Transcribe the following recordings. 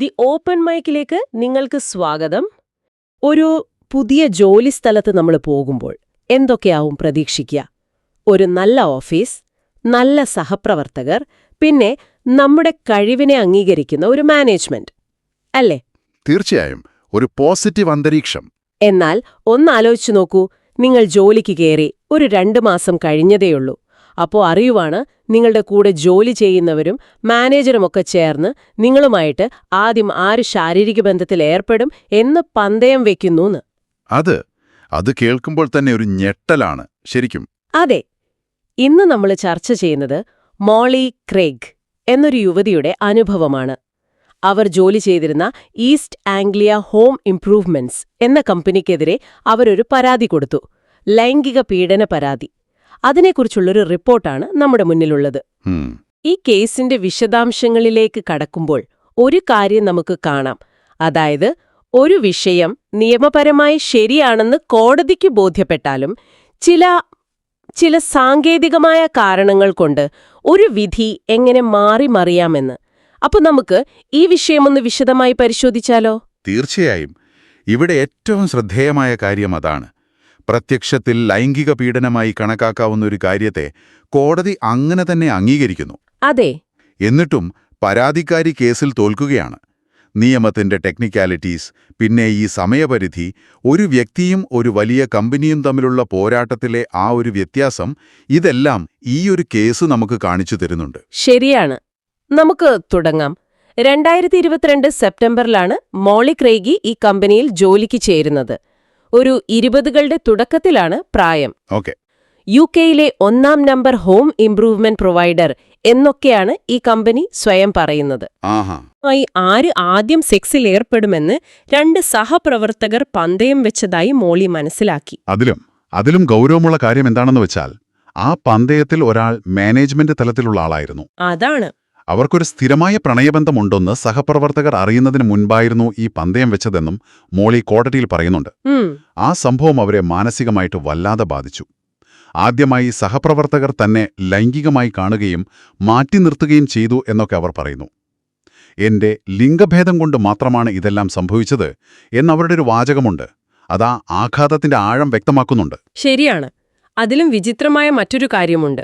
The open മൈക്കിലേക്ക് നിങ്ങൾക്ക് സ്വാഗതം. ഒരു പുതിയ ജോലി സ്ഥലത്ത് നമ്മൾ പോകുമ്പോൾ എന്തൊക്കെയാവും പ്രതീക്ഷിക്കുക? ഒരു നല്ല ഓഫീസ് നല്ല സഹപ്രവർത്തകർ പിന്നെ നമ്മുടെ കഴിവിനെ അംഗീകരിക്കുന്ന ഒരു മാനേജ്മെന്റ്. അല്ലേ? തീർച്ചയായും. ഒരു പോസിറ്റീവ് അന്തരീക്ഷം. എന്നാൽ ഒന്നാലോചിച്ചു നോക്കൂ നിങ്ങൾ ജോലിക്ക് കയറി ഒരു രണ്ടു മാസം കഴിഞ്ഞതേയുള്ളൂ. അപ്പോ അറിയുവാണ് നിങ്ങളുടെ കൂടെ ജോലി ചെയ്യുന്നവരും മാനേജറുമൊക്കെ ചേർന്ന് നിങ്ങളുമായിട്ട് ആദ്യം ആര് ശാരീരിക ബന്ധത്തിൽ ഏർപ്പെടും എന്ന് പന്തയം വെക്കുന്നു അത് അത് കേൾക്കുമ്പോൾ തന്നെ ഒരു ഞെട്ടലാണ് ശരിക്കും. അതെ ഇന്ന് നമ്മൾ ചർച്ച ചെയ്യുന്നത് മോളി ക്രേഗ് എന്നൊരു യുവതിയുടെ അനുഭവമാണ്. അവർ ജോലി ചെയ്തിരുന്ന ഈസ്റ്റ് ആംഗ്ലിയ ഹോം ഇംപ്രൂവ്മെന്റ്സ് എന്ന കമ്പനിക്കെതിരെ അവരൊരു പരാതി കൊടുത്തു ലൈംഗിക പീഡന പരാതി. അതിനെക്കുറിച്ചുള്ളൊരു റിപ്പോർട്ടാണ് നമ്മുടെ മുന്നിലുള്ളത്. ഈ കേസിന്റെ വിശദാംശങ്ങളിലേക്ക് കടക്കുമ്പോൾ ഒരു കാര്യം നമുക്ക് കാണാം. അതായത് ഒരു വിഷയം നിയമപരമായി ശരിയാണെന്ന് കോടതിക്ക് ബോധ്യപ്പെട്ടാലും ചില ചില സാങ്കേതികമായ കാരണങ്ങൾ കൊണ്ട് ഒരു വിധി എങ്ങനെ മാറി മറിയാമെന്ന്. അപ്പൊ നമുക്ക് ഈ വിഷയമൊന്ന് വിശദമായി പരിശോധിച്ചാലോ? തീർച്ചയായും. ഇവിടെ ഏറ്റവും ശ്രദ്ധേയമായ കാര്യം അതാണ്. പ്രത്യക്ഷത്തിൽ ലൈംഗിക പീഡനമായി കണക്കാക്കാവുന്ന ഒരു കാര്യത്തെ കോടതി അങ്ങനെ തന്നെ അംഗീകരിക്കുന്നു. അതെ. എന്നിട്ടും പരാതിക്കാരി കേസിൽ തോൽക്കുകയാണ്. നിയമത്തിന്റെ ടെക്നിക്കാലിറ്റീസ് പിന്നെ ഈ സമയപരിധി ഒരു വ്യക്തിയും ഒരു വലിയ കമ്പനിയും തമ്മിലുള്ള പോരാട്ടത്തിലെ ആ ഒരു വ്യത്യാസം ഇതെല്ലാം ഈ ഒരു കേസ് നമുക്ക് കാണിച്ചു തരുന്നുണ്ട്. ശരിയാണ്. നമുക്ക് തുടങ്ങാം. രണ്ടായിരത്തി ഇരുപത്തിരണ്ട് സെപ്റ്റംബറിലാണ് മോളി ക്രേഗി ഈ കമ്പനിയിൽ ജോലിക്ക് ചേരുന്നത്. ഒരു ഇരുപതുകളുടെ തുടക്കത്തിലാണ് പ്രായം. ഓക്കെ. യു കെയിലെ ഒന്നാം നമ്പർ ഹോം ഇംപ്രൂവ്മെന്റ് പ്രൊവൈഡർ എന്നൊക്കെയാണ് ഈ കമ്പനി സ്വയം പറയുന്നത്. ആര് ആദ്യം സെക്സിൽ ഏർപ്പെടുമെന്ന് രണ്ട് സഹപ്രവർത്തകർ പന്തയം വെച്ചതായി മോളി മനസ്സിലാക്കി. അതിലും അതിലും ഗൗരവമുള്ള കാര്യം എന്താണെന്ന് വെച്ചാൽ ആ പന്തയത്തിൽ ഒരാൾ മാനേജ്മെന്റ് തലത്തിലുള്ള ആളായിരുന്നു. അതാണ്. അവർക്കൊരു സ്ഥിരമായ പ്രണയബന്ധമുണ്ടെന്ന് സഹപ്രവർത്തകർ അറിയുന്നതിന് മുൻപായിരുന്നു ഈ പന്തയം വെച്ചതെന്നും മോളി കോടതിയിൽ പറയുന്നുണ്ട്. ആ സംഭവം അവരെ മാനസികമായിട്ട് വല്ലാതെ ബാധിച്ചു. ആദ്യമായി സഹപ്രവർത്തകർ തന്നെ ലൈംഗികമായി കാണുകയും മാറ്റി നിർത്തുകയും ചെയ്തു എന്നൊക്കെ അവർ പറയുന്നു. എന്റെ ലിംഗഭേദം കൊണ്ട് മാത്രമാണ് ഇതെല്ലാം സംഭവിച്ചത് എന്നവരുടെ ഒരു വാചകമുണ്ട്. അതാ ആഘാതത്തിന്റെ ആഴം വ്യക്തമാക്കുന്നുണ്ട്. ശരിയാണ്. അതിലും വിചിത്രമായ മറ്റൊരു കാര്യമുണ്ട്.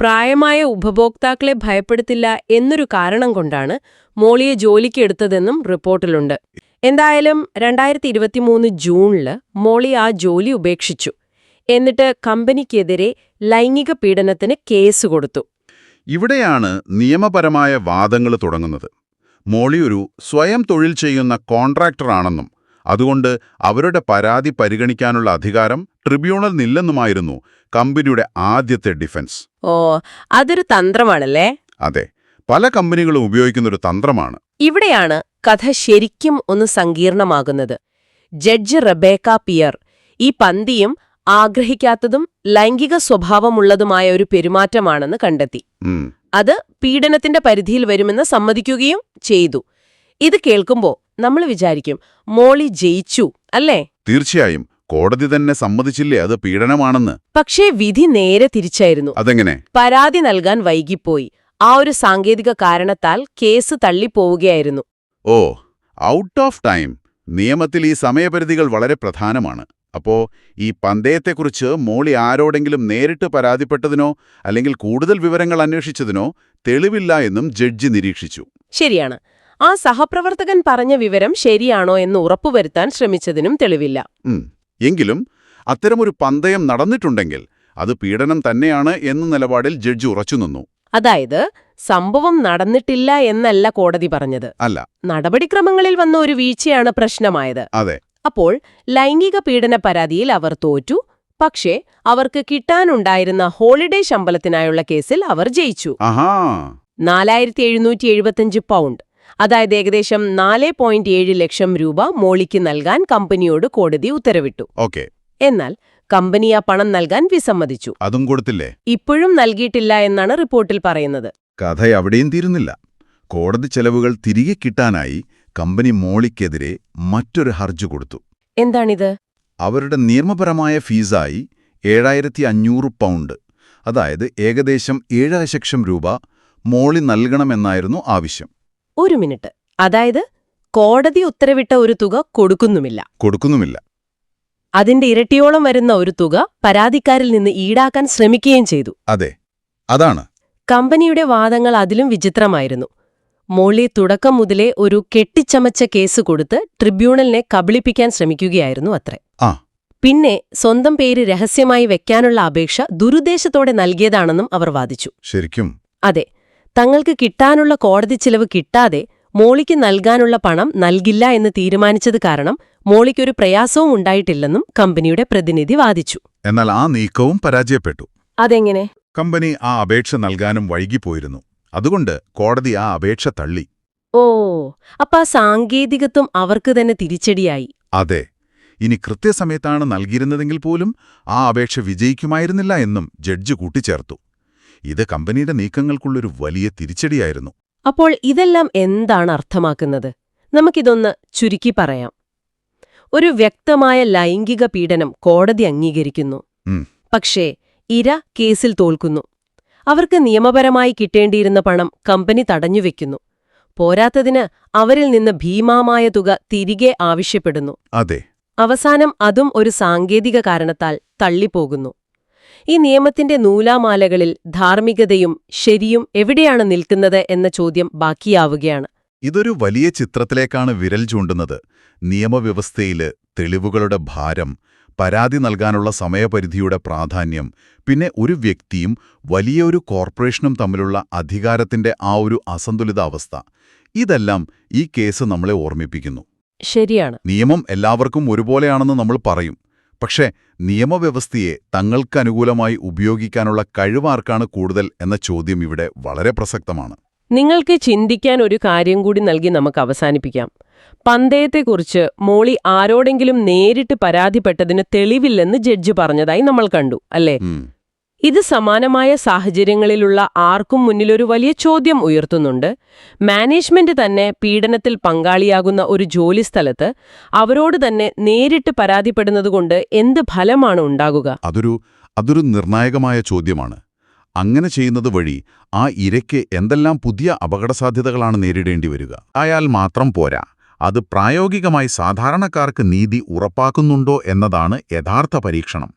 പ്രായമായ ഉപഭോക്താക്കളെ ഭയപ്പെടുത്തില്ല എന്നൊരു കാരണം കൊണ്ടാണ് മോളിയെ ജോലിക്ക് എടുത്തതെന്നും റിപ്പോർട്ടിലുണ്ട്. എന്തായാലും രണ്ടായിരത്തി ഇരുപത്തിമൂന്ന് ജൂണിൽ മോളി ആ ജോലി ഉപേക്ഷിച്ചു. എന്നിട്ട് കമ്പനിക്കെതിരെ ലൈംഗിക പീഡനത്തിന് കേസ് കൊടുത്തു. ഇവിടെയാണ് നിയമപരമായ വാദങ്ങൾ തുടങ്ങുന്നത്. മോളി ഒരു സ്വയം തൊഴിൽ ചെയ്യുന്ന കോൺട്രാക്ടറാണെന്നും അതുകൊണ്ട് അവരുടെ പരാതി പരിഗണിക്കാനുള്ള അധികാരം ട്രിബ്യൂണലിനില്ലെന്നുമായിരുന്നു കമ്പനിയുടെ ആദ്യത്തെ ഡിഫൻസ്. ഓ അതൊരു തന്ത്രമാണല്ലേ? അതെ പല കമ്പനികളും ഉപയോഗിക്കുന്ന ഒരു തന്ത്രമാണ്. ഇവിടെയാണ് കഥ ശരിക്കും ഒന്ന് സങ്കീർണമാകുന്നത്. ജഡ്ജ് റബേക്ക പിയർ ഈ പന്തിയും ആഗ്രഹിക്കാത്തതും ലൈംഗിക സ്വഭാവമുള്ളതുമായ ഒരു പെരുമാറ്റമാണെന്ന് കണ്ടെത്തി. അത് പീഡനത്തിന്റെ പരിധിയിൽ വരുമെന്ന് സമ്മതിക്കുകയും ചെയ്തു. ഇത് കേൾക്കുമ്പോ നമ്മൾ വിചാരിക്കും മോളി ജയിച്ചു അല്ലേ? തീർച്ചയായും. കോടതി തന്നെ സമ്മതിച്ചില്ലേ? അത് പീഡനമാണെന്ന്. പക്ഷേ വിധി നേരെ തിരിച്ചായിരുന്നു. അതെങ്ങനെ? പരാതി നൽകാൻ വൈകിപ്പോയി. ആ ഒരു സാങ്കേതിക കാരണത്താൽ കേസ് തള്ളിപ്പോവുകയായിരുന്നു. ഓ ഔട്ട് ഓഫ് ടൈം നിയമത്തിൽ ഈ സമയപരിധികൾ വളരെ പ്രധാനമാണ്. അപ്പോ ഈ പന്തയത്തെക്കുറിച്ച് മോളി ആരോടെങ്കിലും നേരിട്ട് പരാതിപ്പെട്ടതിനോ അല്ലെങ്കിൽ കൂടുതൽ വിവരങ്ങൾ അന്വേഷിച്ചതിനോ തെളിവില്ല എന്നും ജഡ്ജി നിരീക്ഷിച്ചു. ശരിയാണ്. ആ സഹപ്രവർത്തകൻ പറഞ്ഞ വിവരം ശരിയാണോ എന്ന് ഉറപ്പുവരുത്താൻ ശ്രമിച്ചതിനും തെളിവില്ല. എങ്കിലും അത്തരമൊരു പന്തയം നടന്നിട്ടുണ്ടെങ്കിൽ അത് പീഡനം തന്നെയാണ് എന്ന നിലപാടിൽ ജഡ്ജി ഉറച്ചുനിന്നു അതായത് സംഭവം നടന്നിട്ടില്ല എന്നല്ല കോടതി പറഞ്ഞത്. അല്ല. നടപടിക്രമങ്ങളിൽ വന്ന ഒരു വീഴ്ചയാണ് പ്രശ്നമായത്. അതെ. അപ്പോൾ ലൈംഗിക പീഡന പരാതിയിൽ അവർ തോറ്റു. പക്ഷേ അവർക്ക് കിട്ടാനുണ്ടായിരുന്ന ഹോളിഡേ ശമ്പളത്തിനായുള്ള കേസിൽ അവർ ജയിച്ചു. നാലായിരത്തി എഴുന്നൂറ്റി എഴുപത്തിയഞ്ച് പൗണ്ട്. അതായത് ഏകദേശം നാല് പോയിന്റ് ഏഴ് ലക്ഷം രൂപ മോളിക്ക് നൽകാൻ കമ്പനിയോട് കോടതി ഉത്തരവിട്ടു. ഓക്കെ. എന്നാൽ കമ്പനി ആ പണം നൽകാൻ വിസമ്മതിച്ചു. അതും കൊടുത്തില്ലേ? ഇപ്പോഴും നൽകിയിട്ടില്ല എന്നാണ് റിപ്പോർട്ടിൽ പറയുന്നത്. കഥ അവിടെയും തീരുന്നില്ല. കോടതി ചെലവുകൾ തിരികെ കിട്ടാനായി കമ്പനി മോളിക്കെതിരെ മറ്റൊരു ഹർജി കൊടുത്തു. എന്താണിത്? അവരുടെ നിയമപരമായ ഫീസായി ഏഴായിരത്തി അഞ്ഞൂറ് പൗണ്ട്. അതായത് ഏകദേശം ഏഴര ലക്ഷം രൂപ മോളി നൽകണമെന്നായിരുന്നു ആവശ്യം. ഒരു മിനിറ്റ്. അതായത് കോടതി ഉത്തരവിട്ട ഒരു തുക കൊടുക്കുന്നുമില്ല. കൊടുക്കുന്നുമില്ല. അതിന്റെ ഇരട്ടിയോളം വരുന്ന ഒരു തുക പരാതിക്കാരിൽ നിന്ന് ഈടാക്കാൻ ശ്രമിക്കുകയും ചെയ്തു. അതെ അതാണ്. കമ്പനിയുടെ വാദങ്ങൾ അതിലും വിചിത്രമായിരുന്നു. മോളി തുടക്കം മുതലേ ഒരു കെട്ടിച്ചമച്ച കേസ് കൊടുത്ത് ട്രിബ്യൂണലിനെ കബളിപ്പിക്കാൻ ശ്രമിക്കുകയായിരുന്നു അത്രേ. പിന്നെ സ്വന്തം പേര് രഹസ്യമായി വെക്കാനുള്ള അപേക്ഷ ദുരുദ്ദേശത്തോടെ നൽകിയതാണെന്നും അവർ വാദിച്ചു. ശരിക്കും. അതെ തങ്ങൾക്ക് കിട്ടാനുള്ള കോടതി ചിലവ് കിട്ടാതെ മോളിക്ക് നൽകാനുള്ള പണം നൽകില്ല എന്ന് തീരുമാനിച്ചത് കാരണം മോളിക്കൊരു പ്രയാസവും ഉണ്ടായിട്ടില്ലെന്നും കമ്പനിയുടെ പ്രതിനിധി വാദിച്ചു. എന്നാൽ ആ നീക്കവും പരാജയപ്പെട്ടു. അതെങ്ങനെ? കമ്പനി ആ അപേക്ഷ നൽകാനും വൈകിപ്പോയിരുന്നു. അതുകൊണ്ട് കോടതി ആ അപേക്ഷ തള്ളി. ഓ അപ്പൊ ആ സാങ്കേതികത്വം അവർക്ക് തന്നെ തിരിച്ചടിയായി. അതെ ഇനി കൃത്യസമയത്താണ് നൽകിയിരുന്നതെങ്കിൽ പോലും ആ അപേക്ഷ വിജയിക്കുമായിരുന്നില്ല എന്നും ജഡ്ജ് കൂട്ടിച്ചേർത്തു. ഇത് കമ്പനിയുടെ നീക്കങ്ങൾക്കുള്ളൊരു വലിയ തിരിച്ചടിയായിരുന്നു. അപ്പോൾ ഇതെല്ലാം എന്താണ് അർത്ഥമാക്കുന്നത്? നമുക്കിതൊന്ന് ചുരുക്കി പറയാം. ഒരു വ്യക്തമായ ലൈംഗിക പീഡനം കോടതി അംഗീകരിക്കുന്നു. പക്ഷേ ഇര കേസിൽ തോൽക്കുന്നു. അവർക്ക് നിയമപരമായി കിട്ടേണ്ടിയിരുന്ന പണം കമ്പനി തടഞ്ഞുവെക്കുന്നു പോരാത്തതിന് അവരിൽ നിന്ന് ഭീമാമായ തുക തിരികെ ആവശ്യപ്പെടുന്നു. അതെ. അവസാനം അതും ഒരു സാങ്കേതിക കാരണത്താൽ തള്ളിപ്പോകുന്നു. ഈ നിയമത്തിന്റെ നൂലാമാലകളിൽ ധാർമ്മികതയും ശരിയും എവിടെയാണ് നിൽക്കുന്നത് എന്ന ചോദ്യം ബാക്കിയാവുകയാണ്. ഇതൊരു വലിയ ചിത്രത്തിലേക്കാണ് വിരൽ ചൂണ്ടുന്നത്. നിയമവ്യവസ്ഥയിൽ തെളിവുകളുടെ ഭാരം പരാതി നൽകാനുള്ള സമയപരിധിയുടെ പ്രാധാന്യം പിന്നെ ഒരു വ്യക്തിയും വലിയൊരു കോർപ്പറേഷനും തമ്മിലുള്ള അധികാരത്തിന്റെ ആ ഒരു അസന്തുലിതാവസ്ഥ. ഇതെല്ലാം ഈ കേസ് നമ്മളെ ഓർമ്മിപ്പിക്കുന്നു. ശരിയാണ്. നിയമം എല്ലാവർക്കും ഒരുപോലെയാണെന്ന് നമ്മൾ പറയും. പക്ഷേ നിയമവ്യവസ്ഥയെ തങ്ങൾക്കനുകൂലമായി ഉപയോഗിക്കാനുള്ള കഴിവാർക്കാണ് കൂടുതൽ എന്ന ചോദ്യം ഇവിടെ വളരെ പ്രസക്തമാണ്. നിങ്ങൾക്ക് ചിന്തിക്കാൻ ഒരു കാര്യം കൂടി നൽകി നമുക്ക് അവസാനിപ്പിക്കാം. പന്തയത്തെക്കുറിച്ച് മോളി ആരോടെങ്കിലും നേരിട്ട് പരാതിപ്പെട്ടതിന് തെളിവില്ലെന്ന് ജഡ്ജ് പറഞ്ഞതായി നമ്മൾ കണ്ടു അല്ലേ? ഇത് സമാനമായ സാഹചര്യങ്ങളിലുള്ള ആർക്കും മുന്നിലൊരു വലിയ ചോദ്യം ഉയർത്തുന്നുണ്ട്. മാനേജ്മെന്റ് തന്നെ പീഡനത്തിൽ പങ്കാളിയാകുന്ന ഒരു ജോലിസ്ഥലത്ത് അവരോട് തന്നെ നേരിട്ട് പരാതിപ്പെടുന്നതുകൊണ്ട് എന്ത് ഫലമാണ് ഉണ്ടാകുക? അതൊരു അതൊരു നിർണായകമായ ചോദ്യമാണ്. അങ്ങനെ ചെയ്യുന്നത് വഴി ആ ഇരയ്ക്ക് എന്തെല്ലാം പുതിയ അപകടസാധ്യതകളാണ് നേരിടേണ്ടി വരിക? ആയാൽ മാത്രം പോരാ. അത് പ്രായോഗികമായി സാധാരണക്കാർക്ക് നീതി ഉറപ്പാക്കുന്നുണ്ടോ എന്നതാണ് യഥാർത്ഥ പരീക്ഷണം.